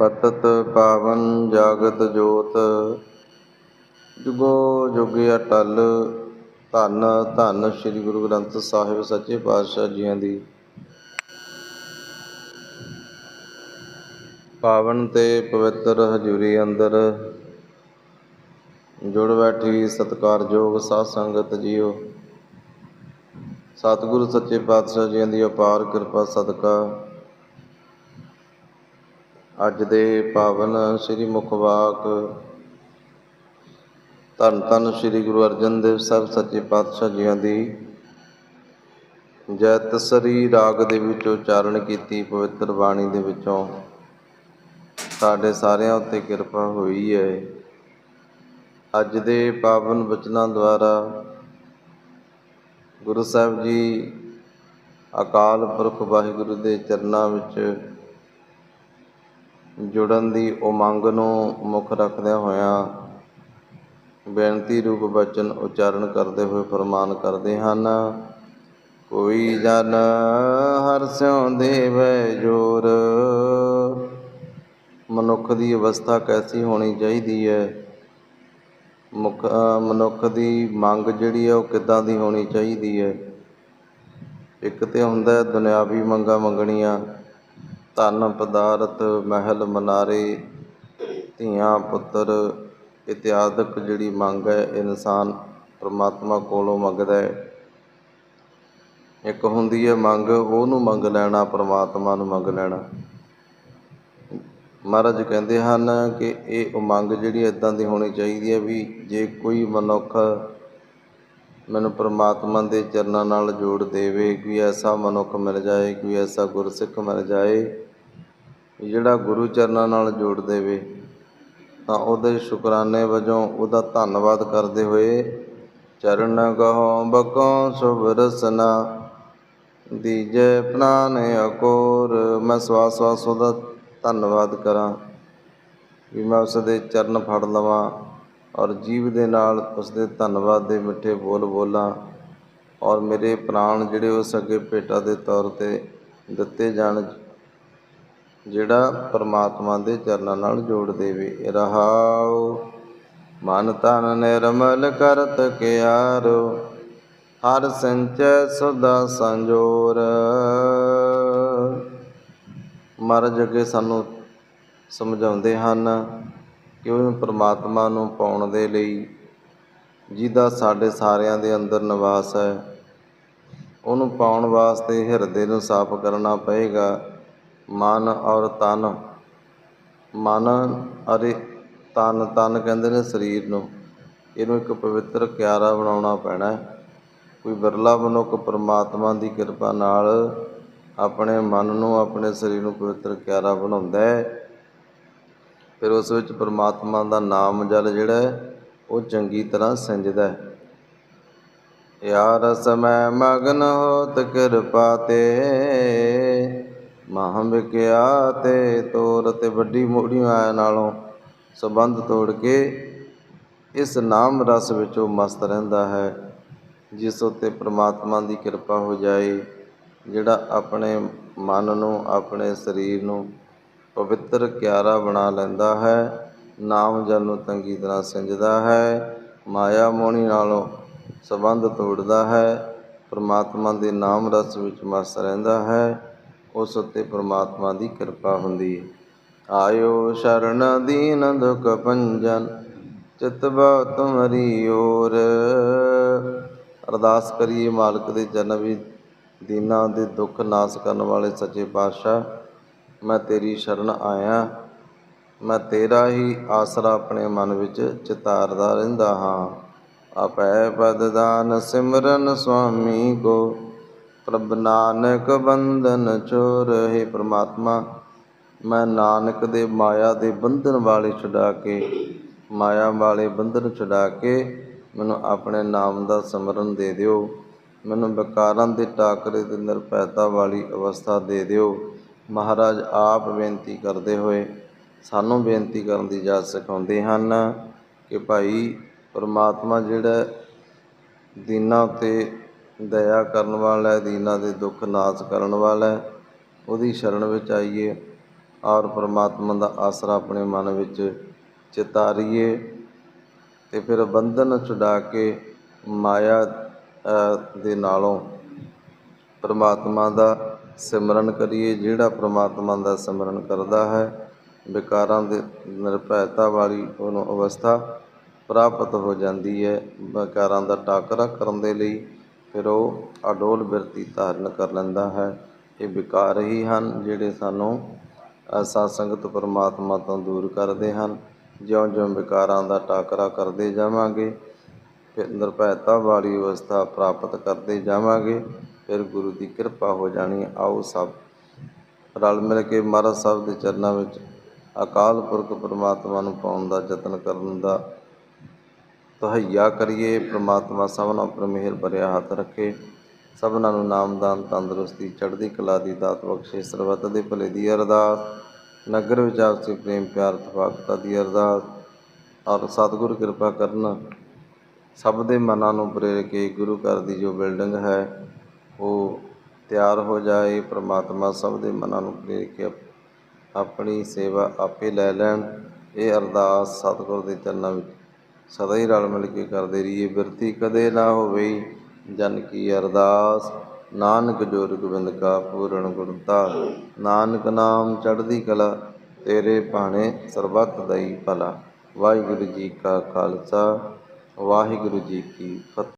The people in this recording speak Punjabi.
ਪਤਤ ਪਾਵਨ ਜਾਗਤ ਜੋਤ, ਜੁਗੋ ਜੁਗੇ ਅਟਲ ਧੰਨ ਧੰਨ ਸ੍ਰੀ ਗੁਰੂ ਗ੍ਰੰਥ ਸਾਹਿਬ ਸੱਚੇ ਪਾਤਸ਼ਾਹ ਜੀਆਂ ਦੀ। ਪਾਵਨ ਤੇ ਪਵਿੱਤਰ ਹਜ਼ੂਰੀ ਅੰਦਰ ਜੁੜ ਬੈਠੀ ਸਤਿਕਾਰਯੋਗ ਸਾਧ ਸੰਗਤ ਜੀਓ। ਸਤਿਗੁਰੂ ਸੱਚੇ ਪਾਤਸ਼ਾਹ ਜੀਆਂ ਦੀ ਅਪਾਰ ਕਿਰਪਾ, ਸਦਕਾ ਅੱਜ ਦੇ ਪਾਵਨ ਸ੍ਰੀ ਮੁਖਵਾਕ ਧੰਨ ਧੰਨ ਸ੍ਰੀ ਗੁਰੂ ਅਰਜਨ ਦੇਵ ਸਾਹਿਬ ਸੱਚੇ ਪਾਤਸ਼ਾਹ ਜੀਆਂ ਦੀ। ਜੈ ਤਸਰੀ ਰਾਗ ਦੇ ਵਿੱਚ ਉਚਾਰਨ ਕੀਤੀ ਪਵਿੱਤਰ ਬਾਣੀ ਦੇ ਵਿੱਚੋਂ। ਸਾਡੇ ਸਾਰਿਆਂ ਉੱਤੇ ਕਿਰਪਾ ਹੋਈ ਹੈ ਅੱਜ ਦੇ ਪਾਵਨ ਬਚਨਾਂ ਦੁਆਰਾ ਗੁਰੂ ਸਾਹਿਬ ਜੀ ਅਕਾਲ ਪੁਰਖ ਵਾਹਿਗੁਰੂ ਦੇ ਚਰਨਾਂ ਵਿੱਚ ਜੁੜਨ ਦੀ ਉਮੰਗ ਨੂੰ ਮੁੱਖ ਰੱਖਦਿਆਂ ਹੋਇਆਂ ਬੇਨਤੀ ਰੂਪ ਬਚਨ ਉਚਾਰਨ ਕਰਦੇ ਹੋਏ ਫਰਮਾਨ ਕਰਦੇ ਹਨ, ਕੋਈ ਜਨ ਹਰ ਸਿਉ ਦੇਵੈ ਜੋਰ। ਮਨੁੱਖ ਦੀ ਅਵਸਥਾ ਕੈਸੀ ਹੋਣੀ ਚਾਹੀਦੀ ਹੈ? ਮੁਖ ਮਨੁੱਖ ਦੀ ਮੰਗ ਜਿਹੜੀ ਹੈ ਉਹ ਕਿੱਦਾਂ ਦੀ ਹੋਣੀ ਚਾਹੀਦੀ ਹੈ? ਇੱਕ ਤੇ ਹੁੰਦਾ ਦੁਨਿਆਵੀ ਮੰਗਾਂ ਮੰਗਣੀਆਂ। ਧਨ ਪਦਾਰਥ ਮਹਿਲ ਮਨਾਰੇ, ਧੀਆਂ ਪੁੱਤਰ ਇਤਿਆਦਿਕ ਜਿਹੜੀ ਮੰਗ ਹੈ, ਇਨਸਾਨ ਪਰਮਾਤਮਾ ਕੋਲੋਂ ਮੰਗਦਾ ਹੈ। ਇੱਕ ਹੁੰਦੀ ਹੈ ਮੰਗ, ਉਹਨੂੰ ਮੰਗ ਲੈਣਾ, ਪਰਮਾਤਮਾ ਨੂੰ ਮੰਗ ਲੈਣਾ। ਮਹਾਰਾਜ ਕਹਿੰਦੇ ਹਨ ਕਿ ਇਹ ਉਮੰਗ ਜਿਹੜੀ ਇਦਾਂ ਦੀ ਹੋਣੀ ਚਾਹੀਦੀ ਹੈ ਵੀ ਜੇ ਕੋਈ ਮਨੁੱਖ ਮੈਨੂੰ ਪ੍ਰਮਾਤਮਾ ਦੇ ਚਰਨਾਂ ਨਾਲ ਜੋੜ ਦੇਵੇ, ਕੋਈ ਐਸਾ ਮਨੁੱਖ ਮਿਲ ਜਾਏ, ਕੋਈ ਐਸਾ ਗੁਰਸਿੱਖ ਮਿਲ ਜਾਏ ਜਿਹੜਾ ਗੁਰੂ ਚਰਨਾਂ ਨਾਲ ਜੋੜ ਦੇਵੇ, ਤਾਂ ਉਹਦੇ ਸ਼ੁਕਰਾਨੇ ਵਜੋਂ ਉਹਦਾ ਧੰਨਵਾਦ ਕਰਦੇ ਹੋਏ ਚਰਨ ਗਹੋ ਬਕੋ ਸੁਭ ਰਸਨਾ, ਦੀਜੇ ਪ੍ਰਾਨ ਅਕੋਰ, ਮੈਂ ਸਵਾਸ ਸਵਾਸ ਉਹਦਾ ਧੰਨਵਾਦ ਕਰਾਂ ਵੀ ਮੈਂ ਉਸ ਦੇ ਚਰਨ ਫੜ ਲਵਾਂ ਔਰ ਜੀਵ ਦੇ ਨਾਲ ਉਸ ਦੇ ਧੰਨਵਾਦ ਦੇ ਮਿੱਠੇ ਬੋਲ ਬੋਲਾਂ ਔਰ ਮੇਰੇ ਪ੍ਰਾਣ ਜਿਹੜੇ ਉਸ ਅੱਗੇ ਭੇਟਾ ਦੇ ਤੌਰ ਤੇ ਦਿੱਤੇ ਜਾਣ ਜਿਹੜਾ ਪਰਮਾਤਮਾ ਦੇ ਚਰਨਾਂ ਨਾਲ ਜੋੜ ਦੇਵੇ। ਰਹਾਉ, ਮਨ ਤਨ ਨਿਰਮਲ ਕਰਤ ਕਿਆਰੋ, ਹਰ ਸੰਚੈ ਸਦਾ ਸੰਜੋਰ। ਮਹਾਰਾਜ ਅੱਗੇ ਸਾਨੂੰ ਸਮਝਾਉਂਦੇ ਹਨ ਕਿ ਉਹ ਪ੍ਰਮਾਤਮਾ ਨੂੰ ਪਾਉਣ ਦੇ ਲਈ ਜਿਹਦਾ ਸਾਡੇ ਸਾਰਿਆਂ ਦੇ ਅੰਦਰ ਨਿਵਾਸ ਹੈ, ਉਹਨੂੰ ਪਾਉਣ ਵਾਸਤੇ ਹਿਰਦੇ ਨੂੰ ਸਾਫ਼ ਕਰਨਾ ਪਏਗਾ। ਮਨ ਔਰ ਤਨ। ਮਨ ਅਰੇ ਤਨ ਤਨ ਕਹਿੰਦੇ ਨੇ ਸਰੀਰ ਨੂੰ। ਇਹਨੂੰ ਇੱਕ ਪਵਿੱਤਰ ਕਿਆਰਾ ਬਣਾਉਣਾ ਪੈਣਾ ਕੋਈ ਬਿਰਲਾ ਮਨੁੱਖ ਪਰਮਾਤਮਾ ਦੀ ਕਿਰਪਾ ਨਾਲ ਆਪਣੇ ਮਨ ਨੂੰ, ਆਪਣੇ ਸਰੀਰ ਨੂੰ ਪਵਿੱਤਰ ਕਿਆਰਾ ਬਣਾਉਂਦਾ ਹੈ। ਫਿਰ ਉਸ ਵਿੱਚ ਪਰਮਾਤਮਾ ਦਾ ਨਾਮ ਜਲ ਜਿਹੜਾ ਉਹ ਚੰਗੀ ਤਰ੍ਹਾਂ ਸਿੰਜਦਾ ਹੈ। ਯਾ ਰਸ ਮੈਂ ਮਗਨ ਹੋਤ ਕਿਰਪਾ ਤੇ। ਮਹਾਂ ਵਿਕਿਆ ਤੇ ਤੋਰ ਤੇ ਵੱਡੀ ਮੋੜੀਆਂ ਆਇਆ ਨਾਲੋਂ ਸੰਬੰਧ ਤੋੜ ਕੇ ਇਸ ਨਾਮ ਰਸ ਵਿੱਚ ਉਹ ਮਸਤ ਰਹਿੰਦਾ ਹੈ, ਜਿਸ ਉੱਤੇ ਪ੍ਰਮਾਤਮਾ ਦੀ ਕਿਰਪਾ ਹੋ ਜਾਏ, ਜਿਹੜਾ ਆਪਣੇ ਮਨ ਨੂੰ, ਆਪਣੇ ਸਰੀਰ ਨੂੰ ਪਵਿੱਤਰ ਕਿਆਰਾ ਬਣਾ ਲੈਂਦਾ ਹੈ, ਨਾਮ ਜਲ ਨੂੰ ਤੰਗੀ ਤਰ੍ਹਾਂ ਸਿੰਜਦਾ ਹੈ, ਮਾਇਆ ਮੋਣੀ ਨਾਲੋਂ ਸੰਬੰਧ ਤੋੜਦਾ ਹੈ, ਪਰਮਾਤਮਾ ਦੇ ਨਾਮ ਰਸ ਵਿੱਚ ਮਸਤ ਰਹਿੰਦਾ ਹੈ। ਉਸ ਉੱਤੇ ਪ੍ਰਮਾਤਮਾ ਦੀ ਕਿਰਪਾ ਹੁੰਦੀ ਹੈ। ਆਇਓ ਸ਼ਰਨ ਦੀਨ ਦੁਖ ਭੰਜਨ, ਚਿਤ ਤੁਮਰੀ ਓਰ ਅਰਦਾਸ ਕਰੀਏ ਮਾਲਕ ਦੇ ਜਨਮ ਵੀ ਦੀਨਾ ਦੇ ਦੁੱਖ ਨਾਸ ਕਰਨ ਵਾਲੇ ਸੱਚੇ ਪਾਤਸ਼ਾਹ, ਮੈਂ ਤੇਰੀ ਸ਼ਰਨ ਆਇਆ। ਮੈਂ ਤੇਰਾ ਹੀ ਆਸਰਾ ਆਪਣੇ ਮਨ ਵਿੱਚ ਚਿਤਾਰਦਾ ਰਹਿੰਦਾ ਹਾਂ। ਆਪੈ ਪਦ ਦਾਨ ਸਿਮਰਨ ਸੁਆਮੀ ਕੋ ਪ੍ਰਭ ਨਾਨਕ ਬੰਧਨ ਚੋਰ ਹੈ ਪ੍ਰਮਾਤਮਾ, ਮੈਂ ਨਾਨਕ ਦੇ ਮਾਇਆ ਦੇ ਬੰਧਨ ਵਾਲੇ ਛੁਡਾ ਕੇ, ਮਾਇਆ ਵਾਲੇ ਬੰਧਨ ਛੁਡਾ ਕੇ ਮੈਨੂੰ ਆਪਣੇ ਨਾਮ ਦਾ ਸਿਮਰਨ ਦੇ ਦਿਓ। ਮੈਨੂੰ ਵਿਕਾਰਾਂ ਦੇ ਟਾਕਰੇ ਦੇ ਨਿਰਭੈਤਾ ਵਾਲੀ ਅਵਸਥਾ ਦੇ ਦਿਓ। ਮਹਾਰਾਜ ਆਪ ਬੇਨਤੀ ਕਰਦੇ ਹੋਏ ਸਾਨੂੰ ਬੇਨਤੀ ਕਰਨ ਦੀ ਇਜਾਜ਼ਤ ਸਿਖਾਉਂਦੇ ਹਨ ਕਿ ਭਾਈ ਪਰਮਾਤਮਾ ਜਿਹੜਾ ਦੀਨਾਂ ਉੱਤੇ ਦਇਆ ਕਰਨ ਵਾਲਾ ਹੈ, ਦੀਨਾਂ ਦੇ ਦੁੱਖ ਨਾਸ ਕਰਨ ਵਾਲਾ ਹੈ। ਉਹਦੀ ਸ਼ਰਨ ਵਿੱਚ ਆਈਏ ਔਰ ਪਰਮਾਤਮਾ ਦਾ ਆਸਰਾ ਆਪਣੇ ਮਨ ਵਿੱਚ ਚਿਤਾਰੀਏ ਅਤੇ ਫਿਰ ਬੰਧਨ ਛੁਡਾ ਕੇ ਮਾਇਆ ਦੇ ਨਾਲੋਂ ਪਰਮਾਤਮਾ ਦਾ ਸਿਮਰਨ ਕਰੀਏ, ਜਿਹੜਾ ਪਰਮਾਤਮਾ ਦਾ ਸਿਮਰਨ ਕਰਦਾ ਹੈ। ਵਿਕਾਰਾਂ ਦੇ ਨਿਰਭੈਤਾ ਵਾਲੀ ਉਹਨੂੰ ਅਵਸਥਾ ਪ੍ਰਾਪਤ ਹੋ ਜਾਂਦੀ ਹੈ। ਵਿਕਾਰਾਂ ਦਾ ਟਾਕਰਾ ਕਰਨ ਦੇ ਲਈ ਫਿਰ ਉਹ ਅਡੋਲ ਬਿਰਤੀ ਧਾਰਨ ਕਰ ਲੈਂਦਾ ਹੈ। ਇਹ ਵਿਕਾਰ ਹੀ ਹਨ ਜਿਹੜੇ ਸਾਨੂੰ ਅ, ਸਾਧ ਸੰਗਤ ਪਰਮਾਤਮਾ ਤੋਂ ਦੂਰ ਕਰਦੇ ਹਨ। ਜਿਉਂ-ਜਿਉਂ ਵਿਕਾਰਾਂ ਦਾ ਟਾਕਰਾ ਕਰਦੇ ਜਾਵਾਂਗੇ ਫਿਰ ਨਿਰਭੈਤਾ ਵਾਲੀ ਅਵਸਥਾ ਪ੍ਰਾਪਤ ਕਰਦੇ ਜਾਵਾਂਗੇ ਫਿਰ ਗੁਰੂ ਦੀ ਕਿਰਪਾ ਹੋ ਜਾਣੀ ਆਓ ਸਭ ਰਲ ਮਿਲ ਕੇ ਮਹਾਰਾਜ ਸਾਹਿਬ ਦੇ ਚਰਨਾਂ ਵਿੱਚ ਅਕਾਲ ਪੁਰਖ ਪਰਮਾਤਮਾ ਨੂੰ ਪਾਉਣ ਦਾ ਯਤਨ ਕਰਨ ਦਾ ਤਹਈਆ ਕਰੀਏ, ਪ੍ਰਮਾਤਮਾ ਸਭਨਾਂ ਉੱਪਰ ਮਿਹਰ ਭਰਿਆ ਹੱਥ ਰੱਖੇ। ਸਭਨਾਂ ਨੂੰ ਨਾਮਦਾਨ ਤੰਦਰੁਸਤੀ, ਚੜ੍ਹਦੀ ਕਲਾ ਦੀ ਦਾਤ ਬਖਸ਼ੇ, ਸਰਬੱਤ ਦੇ ਭਲੇ ਦੀ ਅਰਦਾਸ। ਨਗਰ ਵਿੱਚ ਆਪਸੀ ਪ੍ਰੇਮ, ਪਿਆਰ ਤਫਾਕਤਾਂ ਦੀ ਅਰਦਾਸ। ਔਰ ਸਤਿਗੁਰ ਕਿਰਪਾ ਕਰਨ, ਸਭ ਦੇ ਮਨਾਂ ਨੂੰ ਪ੍ਰੇਰ ਕੇ ਗੁਰੂ ਘਰ ਦੀ ਜੋ ਬਿਲਡਿੰਗ ਹੈ, ਉਹ ਤਿਆਰ ਹੋ ਜਾਏ। ਪ੍ਰਮਾਤਮਾ ਸਭ ਦੇ ਮਨਾਂ ਨੂੰ ਪ੍ਰੇਰ ਕੇ ਆਪਣੀ ਸੇਵਾ ਆਪੇ ਲੈ ਲੈਣ। ਇਹ ਅਰਦਾਸ ਸਤਿਗੁਰ ਦੇ ਚਰਨਾਂ ਵਿੱਚ ਸਦਾ ਹੀ ਰਲ ਮਿਲ ਕੇ ਕਰਦੇ ਰਹੀਏ, ਬਿਰਤੀ ਕਦੇ ਨਾ ਹੋਵੇ ਜਨ ਕੀ ਅਰਦਾਸ। ਨਾਨਕ ਜੋਰ ਗੋਬਿੰਦ ਕਾ ਪੂਰਨ ਗੁਰਤਾ ਨਾਨਕ ਨਾਮ ਚੜ੍ਹਦੀ ਕਲਾ, ਤੇਰੇ ਭਾਣੇ ਸਰਬੱਤ ਦਈ ਭਲਾ। ਵਾਹਿਗੁਰੂ ਜੀ ਕਾ ਖਾਲਸਾ, ਵਾਹਿਗੁਰੂ ਜੀ ਕੀ ਫਤਿਹ।